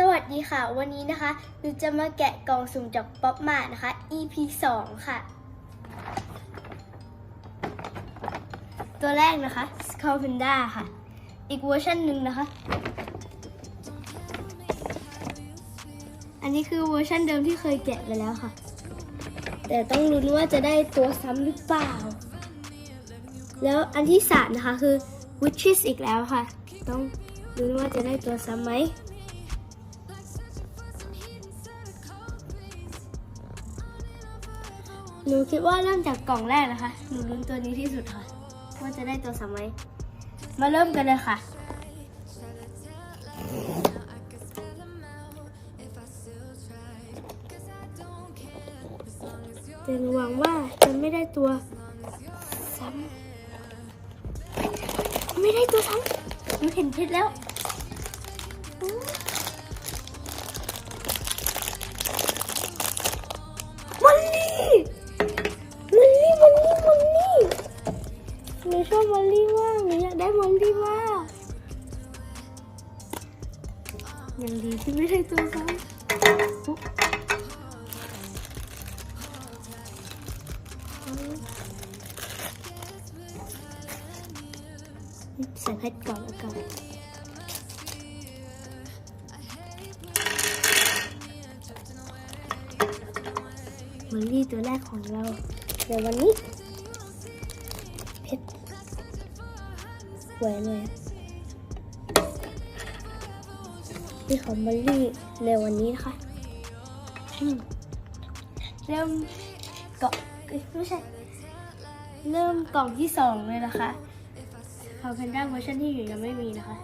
สวัสดีค่ะ วันนี้นะคะหนูจะมาแกะกล่องสุ่มจากป๊อปมานะคะ EP 2 ค่ะ ตัวแรกนะคะ s c a l p e n d a ค่ะ อีกเวอร์ชันหนึ่งนะคะ อันนี้คือเวอร์ชันเดิมที่เคยแกะไปแล้วค่ะ แต่ต้องลุ้นว่าจะได้ตัวซ้ำหรือเปล่า แล้วอันที่สามนะคะคือ Witches อีกแล้วค่ะ ต้องลุ้นว่าจะได้ตัวซ้ำไหม หนูคิดว่าเริ่มจากกล่องแรกนะคะ หนูลุ้นตัวนี้ที่สุดค่ะ ว่าจะได้ตัวซ้ำไหมมาเริ่มกันเลยค่ะ แต่หนูหวังว่าจะไม่ได้ตัวซ้ำไม่ได้ตัวซ้ำหนูเห็นเพชรแล้ว ยังดีที่ไม่ได้ตัวซ้ำอุ๊ยใส่เพชรก่อนแล้วกันมันนี่ตัวแรกของเราในวันนี้เพชรแหวนเลย นี่ของมันลี่ในวันนี้นะคะเริ่มเกาะเอ้ยไม่ใช่เริ่มกล่องที่สองเลยนะคะพอแพนด้าเวอร์ชันที่อยู่ยังไม่มีนะคะ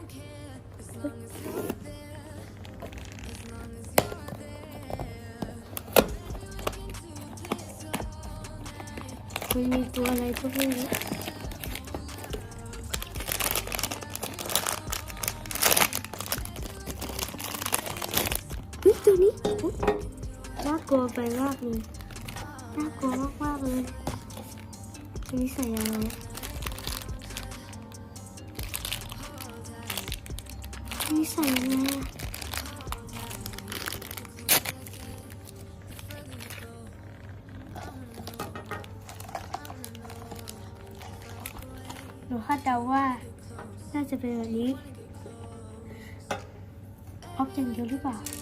มันมีตัวอะไรก็ไม่รู้ ลัวไปมากเลยน่ากลัวมากๆเลยตัวนี้ใส่อะไรอะนี่ใส่ยังไงอะหนูคาดเดาว่า น่าจะเป็นแบบนี้ออฟอย่างเดียวหรือเปล่า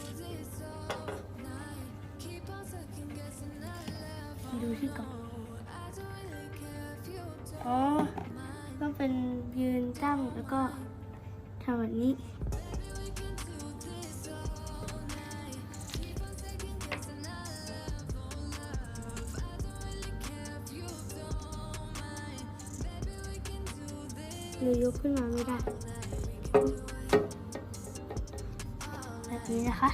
หนูยกขึ้นมาไม่ได้ แบบนี้นะคะ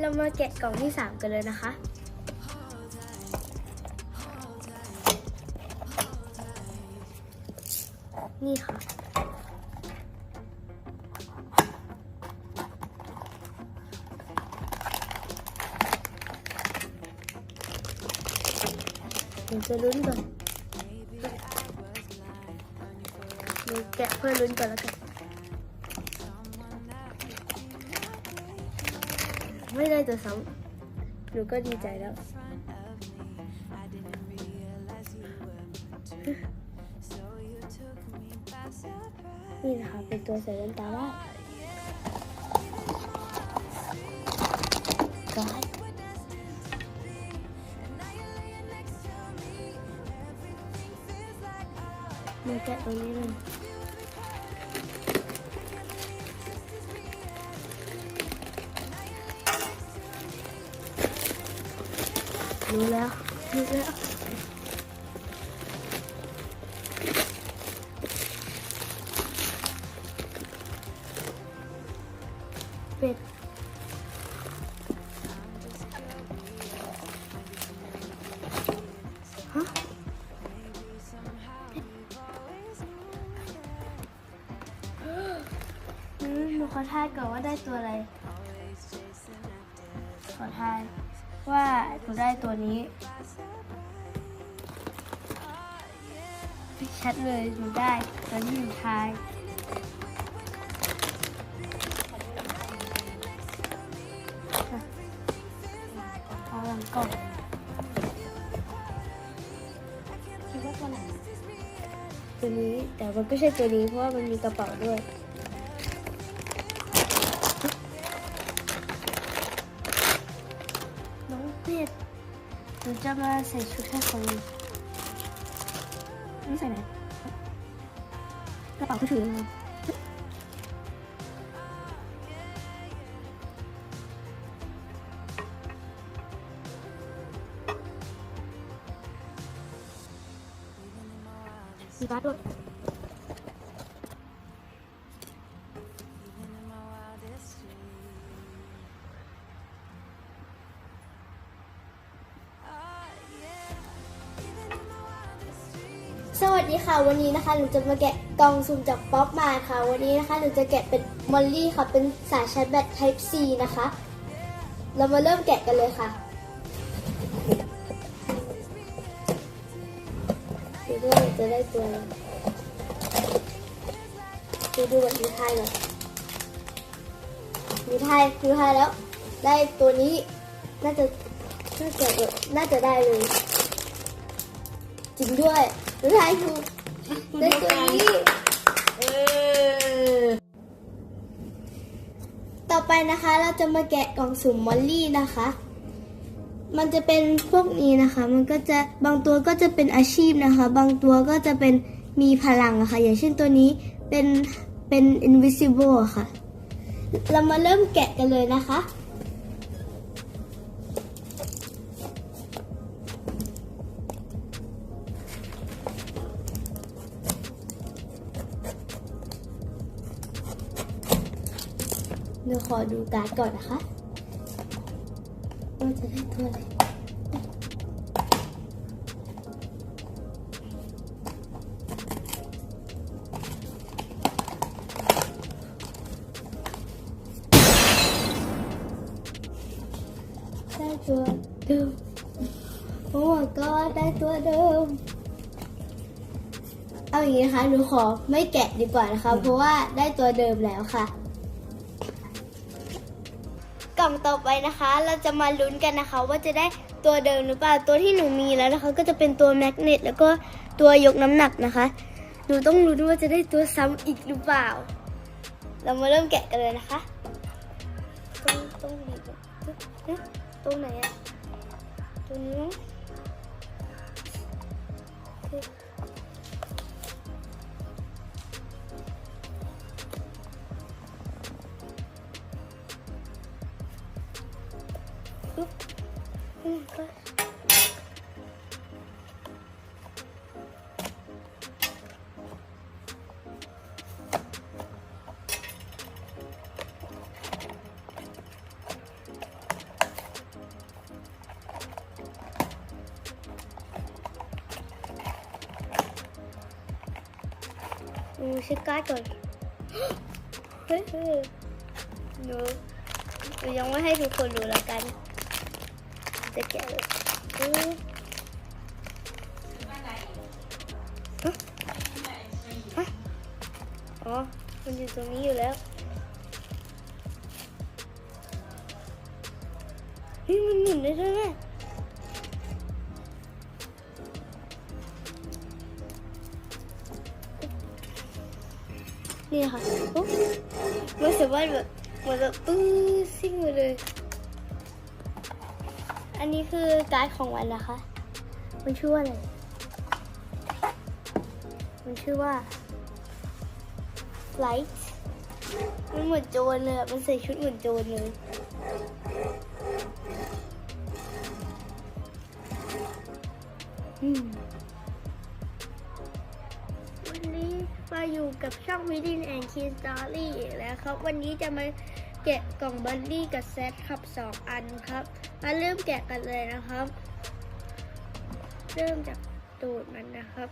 เรามาแกะกล่องที่3กันเลยนะคะนี่ค่ะหนูจะลุ้นก่อน แกะเพื่อลุ้นก่อนแล้วกันไม่ได้ตัวซ้ำหนูก็ดีใจแล้ว นี่นะคะเป็นตัวใส่แว่นตาได้ก็มาแกะตรงนี้เลย รู้แล้วรู้แล้ว ชัดเลยดูได้ตอนที่อยู่ท้ายเอาลังก่อนคิดว่าตัวไหนตัวนี้แต่มันก็ใช่ตัวนี้เพราะว่ามันมีกระเป๋าด้วย จะมาใส่ชุดให้คนไม่ใส่ไหนกระเป๋าเขาถือมามีการ์ดด้วย ค่ะวันนี้นะคะหนูจะมาแกะกล่องสุ่มจากป๊อปมาค่ะ วันนี้นะคะหนูจะแกะเป็นมอลลี่ค่ะเป็นสายชาร์จแบต Type C นะคะ เรามาเริ่มแกะกันเลยค่ะดูด้วยจะได้ตัวดูดูแบบมีไทยหน่อยมีไทยมีไทยแล้ว ได้ตัวนี้น่าจะน่าจะน่าจะได้เลยจริงด้วยดูไทย ได้ตัวนี้ เออต่อไปนะคะเราจะมาแกะกล่องสุ่มมอลลี่นะคะ มันจะเป็นพวกนี้นะคะ มันก็จะบางตัวก็จะเป็นอาชีพนะคะ บางตัวก็จะเป็นมีพลังอะค่ะ อย่างเช่นตัวนี้เป็นเป็น invisible อะค่ะ เรามาเริ่มแกะกันเลยนะคะ อดูการ์ดก่อนนะคะว่าจะได้ตัวอะไรได้ตัวเดิมโอ้ก็ได้ตัวเดิมเอาอย่างนี้นะคะหนูขอไม่แกะดีกว่านะคะ เพราะว่าได้ตัวเดิมแล้วค่ะ ล่องต่อไปนะคะ เราจะมาลุ้นกันนะคะ ว่าจะได้ตัวเดิมหรือเปล่าตัวที่หนูมีแล้วนะคะ ก็จะเป็นตัวแมกเนตแล้วก็ตัวยกน้ำหนักนะคะ หนูต้องลุ้นว่าจะได้ตัวซ้ำอีกหรือเปล่า เรามาเริ่มแกะกันเลยนะคะตรงตรงนี้อนะตรงไหนอะตรงนี้ หนูเช็คการ์ดก่อนเฮ้ยเฮ้ยหนูหนูยังไม่ให้ทุกคนดูแล้วกัน จะแกะเลยอืมฮะฮะอ๋อ มันอยู่ตรงนี้อยู่แล้วเฮ้ยมันหมุนได้ด้วยแม่ นี่ค่ะโอ้มันสามารถแบบเหมือนแบบปื้อซิ่งมาเลย อันนี้คือการ์ดของวันนะคะ มันชื่อว่าอะไร มันชื่อว่า Light มันเหมือนโจรเลยมันใส่ชุดเหมือนโจรเลยอืม กับช่องวิดินแอนคีสตอรี่อีกแล้วครับ วันนี้จะมาแกะกล่องบัลลี่กับเซตครับสองอันครับ มาเริ่มแกะกันเลยนะครับ เริ่มจากตูดมันนะครับ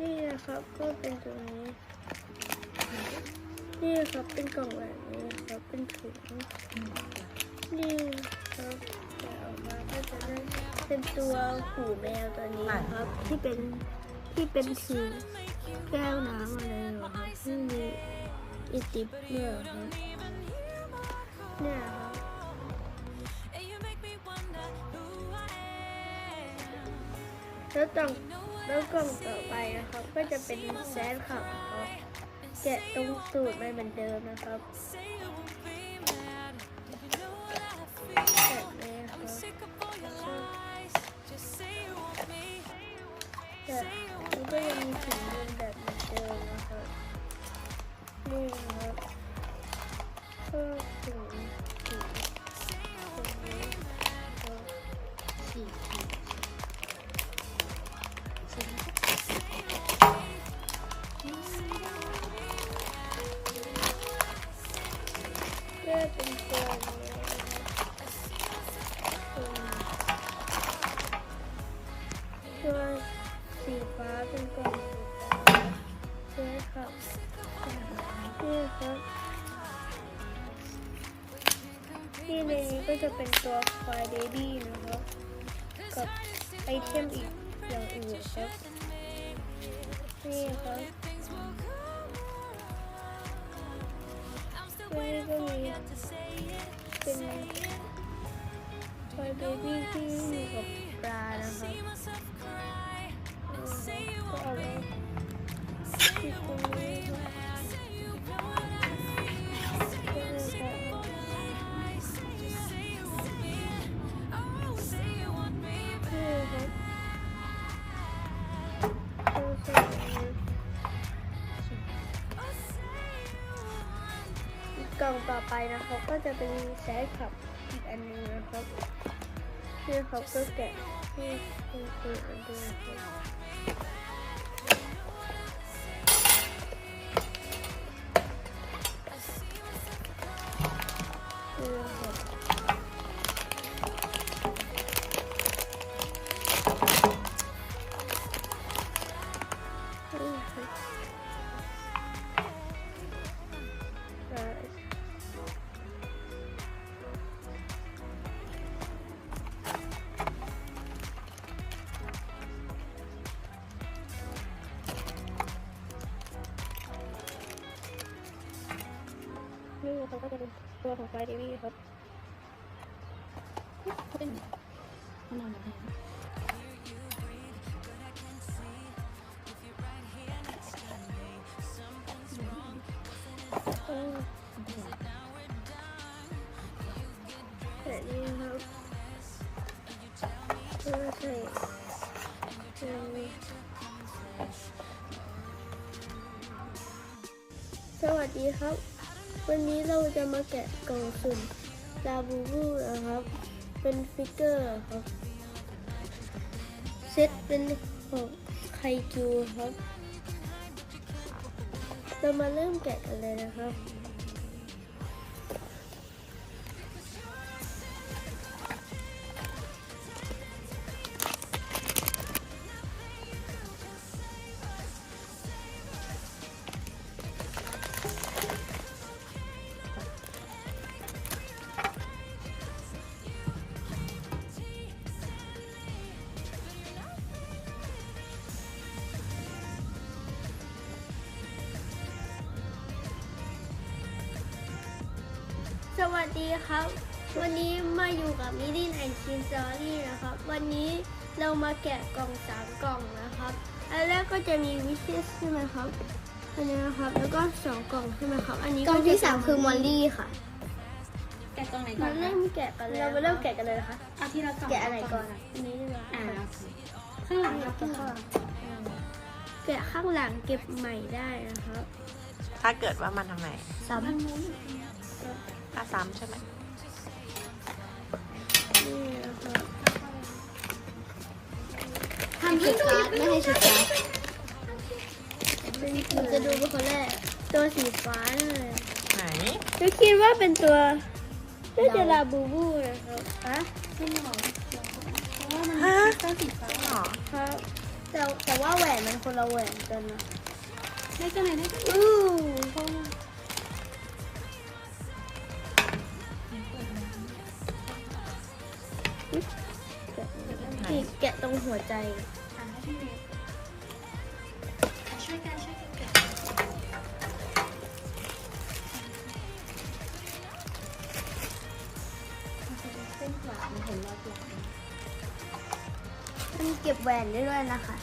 นี่นะครับก็เป็นตรงนี้ นี่ครับเป็นกล่องแบบนี้ครับเป็นถุงนี่ครับแกะออกมาก็จะได้เป็นตัวหูแมวตัวนี้ครับที่เป็นที่เป็นสี แก้วน้ำอะไรหรอที่มีอิติเบอร์เนี่ยครับแล้วกล่องแล้วกล่องต่อไปนะครับ ก็จะเป็นแซนขับครับแกะตรงสูตรไม่เหมือนเดิมนะครับ ในนี้ก็จะเป็นตัวไฟเบบี้นะครับกับไอเทมอีกอย่างอื่นครับ นี่ครับแล้วนี่ก็มีเป็นไฟเบบี้ที่อยู่กับปลานะครับนี่ครับก็เอาไว้ที่ตรงนี้ครับ ล่องต่อไปนะครับก็จะเป็นแซดขับอีกอันนึงนะครับนี่ครับก็แกะที่คือคืออันดียวครับนี่ครับ ตัวของไฟเดวี่ครับเขาเป็นมะนา วันนนี้เราจะมาแกะกล่องสุ่มลาบูบูนะครับ เป็นฟิกเกอร์ครับ เซตเป็นของไคจูครับ เรามาเริ่มแกะกันเลยนะครับ สวัสดีครับ วันนี้มาอยู่กับมิลินแอนชินซอรี่นะครับ วันนี้เรามาแกะกล่องสามกล่องนะครับ อันแรกก็จะมีวิชสใช่ไหมครับ อันนี้นะครับ แล้วก็สองกล่องใช่ไหมครับ อันนี้กล่องที่สามคือมอลลี่ลี่ค่ะ แกะกล่องไหนก่อมานเริ่คะมแกะกันเลยเรามาเริ่มแกะกันเลยนะคะ เอาที่เรากล่องแกะอะไรก่อนอะอันนี้ดีกว่าอ่าโอเคข้างหลังครับข้างหลังแกะข้างหลังเก็บใหม่ได้นะครับ ถ้าเกิดว่ามันทำไม ซ้ำถ้าซ้ำใช่ไหมนี่นะครับทำชุดการ์ดไม่ให้ชุดการ์ดเป็นผมจะดูเป็นคนแรกตัวสีฟ้าเลยไหนก็คิดว่าเป็นตัวน่าจะลาบูบูนะครับฮะจริงเหรอเพราะว่ามันฮะต้องสีฟ้าหรอครับแต่แต่ว่าแหวนมันคนละแหวนกันนะได้กันไหนได้กันอู้ รงหัวใจอ่าให้พี่เมย์ช่วยกันช่วยกันเก็บเส้นกว่ามันเห็นรอยกว่ามันเก็บแหวนได้ด้วยนะคะ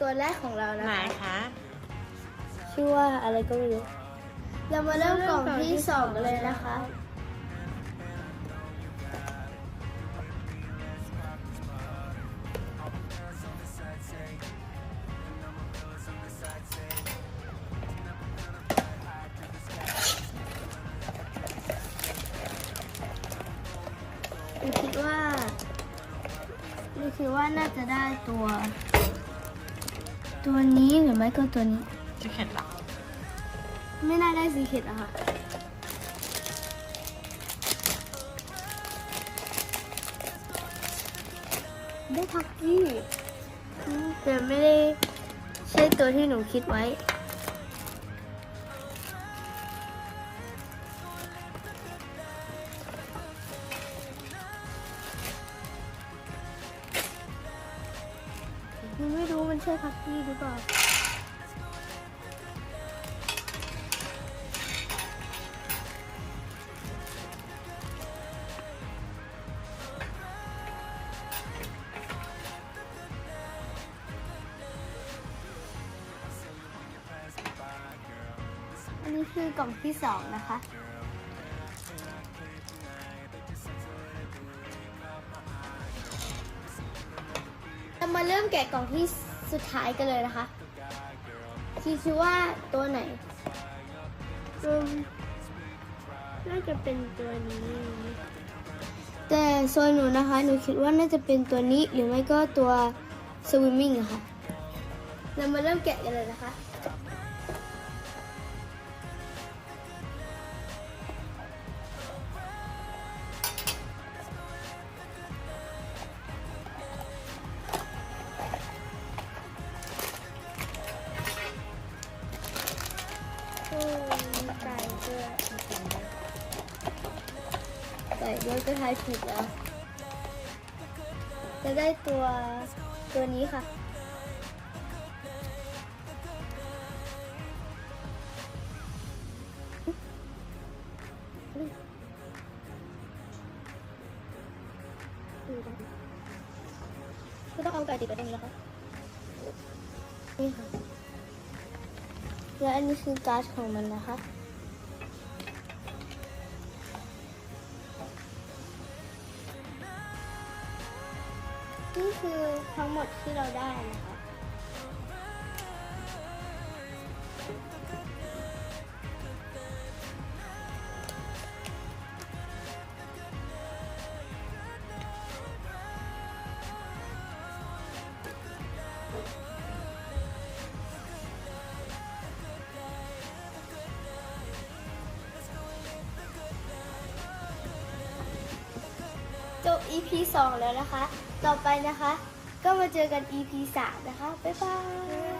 ตัวแรกของเรานะไหนคะคะชื่อว่าอะไรก็ไม่รู้ เรามาเริ่มกล่องที่สองกันเลยนะคะ หนูคิดว่าหนูคิดว่าน่าจะได้ตัว ตัวนี้หรือไม่ก็ตัวนี้ จะเห็นหรอไม่น่าได้สีเข็ดอะค่ะได้ทักกี้อืมแต่ไม่ได้ใช่ตัวที่หนูคิดไว้ มันไม่รู้มักกี้หรือเปล่าอันนี้คือกล่องที่สองนะคะเรามาเริ่มแกะกล่องที่ สุดท้ายกันเลยนะคะคิดคิดว่าตัวไหนอืมน่าจะเป็นตัวนี้ แต่โซนหนูนะคะ หนูคิดว่าน่าจะเป็นตัวนี้หรือไม่ก็ตัวสวิมมิ่งอะค่ะ เรามาเริ่มแกะกันเลยนะคะ โอ้มีไก่ด้วยไก่ด้วยก็ทายผิดแล้ว จะได้ตัวตัวนี้ค่ะ นนี้คือการ์ดของมันนะคะ นี่คือทั้งหมดที่เราได้นะคะ นะคะ ต่อไปนะคะ ก็มาเจอกัน EP 3 นะคะ บ๊ายบาย